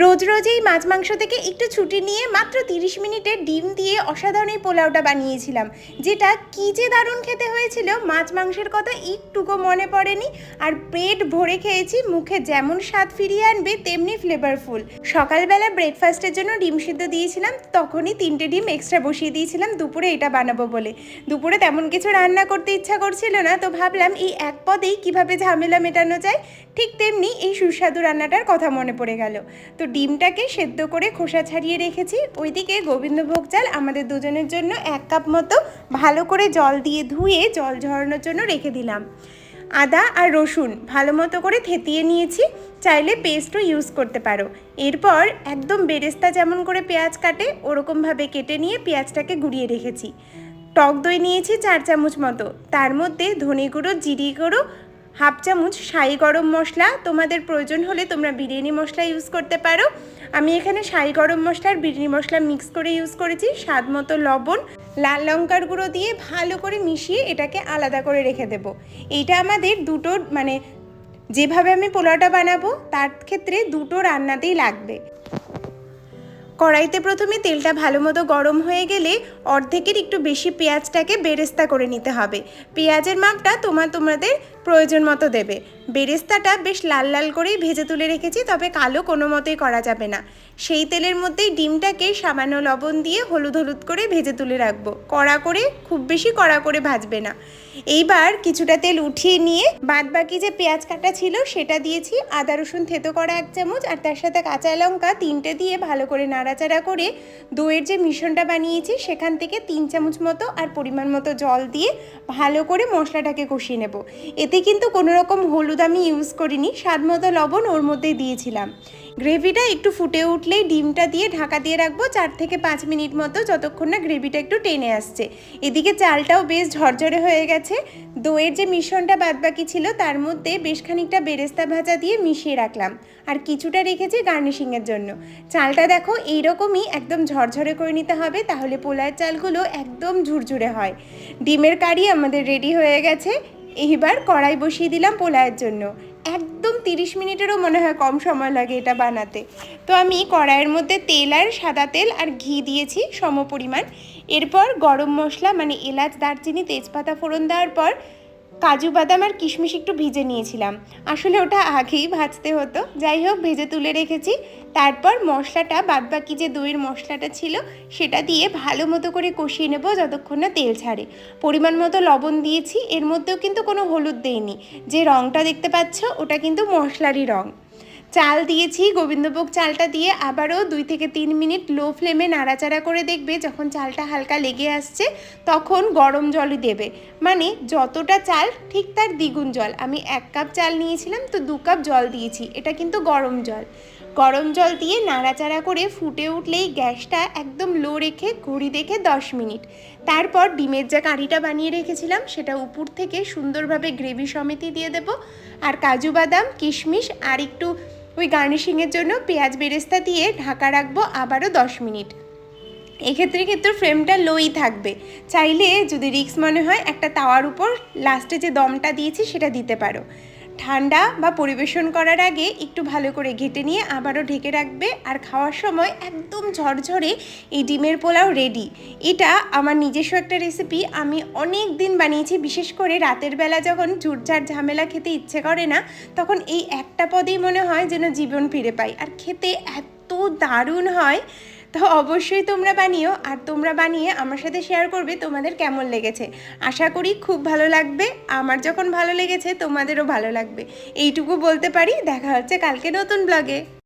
রোজ রোজ এই মাছ মাংস থেকে একটু ছুটি নিয়ে মাত্র তিরিশ মিনিটের ডিম দিয়ে অসাধারণ এই পোলাওটা বানিয়েছিলাম। যেটা কী যে দারুণ খেতে হয়েছিল, মাছ মাংসের কথা একটুকু মনে পড়েনি। আর পেট ভরে খেয়েছি, মুখে যেমন স্বাদ ফিরিয়ে আনবে, তেমনি ফ্লেভারফুল সকালবেলা ব্রেকফাস্টের জন্য ডিম সিদ্ধ দিয়েছিলাম, তখনই তিনটে ডিম এক্সট্রা বসিয়ে দিয়েছিলাম, দুপুরে এটা বানাবো বলে। দুপুরে তেমন কিছু রান্না করতে ইচ্ছা করছিল না, তো ভাবলাম এই এক পদেই কীভাবে ঝামেলা মেটানো যায়, ঠিক তেমনি এই সুস্বাদু রান্নাটার কথা মনে পড়ে গেল। তো ডিমটাকে সেদ্ধ করে খোসা ছাড়িয়ে রেখেছি। ওইদিকে গোবিন্দভোগ চাল আমাদের দুজনের জন্য এক কাপ মতো ভালো করে জল দিয়ে ধুয়ে জল ঝরানোর জন্য রেখে দিলাম। আদা আর রসুন ভালো মতো করে থেতিয়ে নিয়েছি। চাইলে পেস্টও ইউজ করতে পারো। এরপর একদম বেরেস্তা যেমন করে পেঁয়াজ কাটে, ওরকমভাবে কেটে নিয়ে পেঁয়াজটাকে গুঁড়িয়ে রেখেছি। টক দই নিয়েছি চার চামচ মতো। তার মধ্যে ধনে গুঁড়ো, জিরি গুঁড়ো হাফ চামচ সাই গরম মশলা। তোমাদের প্রয়োজন হলে তোমরা বিরিয়ানি মশলা ইউজ করতে পারো। আমি এখানে সাই গরম মশলা আর বিরিয়ানি মশলা মিক্স করে ইউজ করেছি, স্বাদ মতো লবণ, লাল লঙ্কার গুঁড়ো দিয়ে ভালো করে মিশিয়ে এটাকে আলাদা করে রেখে দেবো। এইটা আমাদের দুটো মানে যেভাবে আমি পোলাওটা বানাবো, তার ক্ষেত্রে দুটো রান্নাতেই লাগবে। কড়াইতে প্রথমে তেলটা ভালো মতো গরম হয়ে গেলে অর্ধেকের একটু বেশি পেঁয়াজটাকে বেরেস্তা করে নিতে হবে। পেঁয়াজের মাপটা তোমার তোমাদের প্রয়োজন মতো দেবে। বেরেস্তাটা বেশ লাল লাল করেই ভেজে তুলে রেখেছি, তবে কালো কোনো মতেই করা যাবে না। সেই তেলের মধ্যেই ডিমটাকে সামান্য লবণ দিয়ে হলুদ হলুদ করে ভেজে তুলে রাখব। কড়া করে, খুব বেশি কড়া করে ভাজবে না। এইবার কিছুটা তেল উঠিয়ে নিয়ে বাদ বাকি যে পেঁয়াজ কাটা ছিল সেটা দিয়েছি। আদা রসুন থেতো করা এক চামচ আর তার সাথে কাঁচা লঙ্কা তিনটে দিয়ে ভালো করে নাড়াচাড়া করে দইয়ের যে মিশ্রণটা বানিয়েছি, সেখান থেকে তিন চামচ মতো আর পরিমাণ মতো জল দিয়ে ভালো করে মশলাটাকে কষিয়ে নেব। এতে কিন্তু কোনো রকম হলুদ আমি ইউজ করিনি, স্বাদ মতো লবণ ওর মধ্যেই দিয়েছিলাম। গ্রেভিটা একটু ফুটে উঠলেই ডিমটা দিয়ে ঢাকা দিয়ে রাখব চার থেকে পাঁচ মিনিট মতো, যতক্ষণ না গ্রেভিটা একটু টেনে আসছে। এদিকে চালটাও বেশ ঝরঝরে হয়ে গেছে। দইয়ের যে মিশ্রণটা বাদবাকি ছিল, তার মধ্যে বেশ খানিকটা বেরেস্তা ভাজা দিয়ে মিশিয়ে রাখলাম। আর কিছুটা রেখেছি গার্নিশিংয়ের জন্য। চালটা দেখো, এইরকমই একদম ঝরঝরে করে নিতে হবে, তাহলে পোলার চালগুলো একদম ঝুরঝুরে হয়। ডিমের কারি আমাদের রেডি হয়ে গেছে। এইবার কড়াই বসিয়ে দিলাম পোলায়ের জন্য। একদম তিরিশ মিনিটেরও মনে হয় কম সময় লাগে এটা বানাতে। তো আমি কড়াইয়ের মধ্যে তেল আর সাদা তেল আর ঘি দিয়েছি সম পরিমাণ এরপর গরম মশলা মানে এলাচ, দারচিনি, তেজপাতা ফোড়ন দেওয়ার পর কাজু বাদাম আর কিশমিশ একটু ভিজে নিয়েছিলাম। আসলে ওটা আগেই ভাজতে হতো। যাই হোক, ভেজে তুলে রেখেছি। তারপর মশলাটা, বাদবাকি যে দইয়ের মশলাটা ছিল, সেটা দিয়ে ভালো মতো করে কষিয়ে নেব যতক্ষণ না তেল ছাড়ে। পরিমাণ মতো লবণ দিয়েছি। এর মধ্যেও কিন্তু কোনো হলুদ দেইনি। যে রঙটা দেখতে পাচ্ছ, ওটা কিন্তু মশলারই রঙ চাল দিয়েছি, গোবিন্দভোগ চালটা দিয়ে আবারও দুই থেকে তিন মিনিট লো ফ্লেমে নাড়াচাড়া করে দেখবে, যখন চালটা হালকা লেগে আসছে, তখন গরম জলই দেবে। মানে যতটা চাল, ঠিক তার দ্বিগুণ জল। আমি এক কাপ চাল নিয়েছিলাম, তো দু কাপ জল দিয়েছি। এটা কিন্তু গরম জল। গরম জল দিয়ে নাড়াচাড়া করে ফুটে উঠলেই গ্যাসটা একদম লো রেখে, ঘড়ি দেখে দশ মিনিট। তারপর ডিমের যে কারিটা বানিয়ে রেখেছিলাম, সেটা উপর থেকে সুন্দরভাবে গ্রেভি সমেতি দিয়ে দেব। আর কাজু বাদাম, কিশমিশ, আর একটু ওই গার্নিশিংয়ের জন্য পেঁয়াজ বেরেস্তা দিয়ে ঢাকা রাখব আবারও দশ মিনিট। এক্ষেত্রে কিন্তু ফ্রেমটা লোই থাকবে। চাইলে যদি রিক্স মনে হয় একটা তাওয়ার উপর লাস্টে যে দমটা দিয়েছি সেটা দিতে পারো। ঠান্ডা বা পরিবেশন করার আগে একটু ভালো করে ঘেটে নিয়ে আবারও ঢেকে রাখবে। আর খাওয়ার সময় একদম ঝরঝরে এই ডিমের পোলাও রেডি এটা আমার নিজস্ব একটা রেসিপি আমি অনেক দিন বানিয়েছি, বিশেষ করে রাতের বেলা যখন ঝুটঝাট ঝামেলা খেতে ইচ্ছে করে না, তখন এই একটা পদেই মনে হয় যেন জীবন ফিরে পাই। আর খেতে এত দারুণ হয়। তো অবশ্যই তোমরা বানিও আর তোমরা বানিয়ে আমার সাথে শেয়ার করবে তোমাদের কেমন লেগেছে। আশা করি খুব ভালো লাগবে, আমার যখন ভালো লেগেছে তোমাদেরও ভালো লাগবে। এইটুকু বলতে পারি, দেখা হচ্ছে কালকে নতুন ব্লগে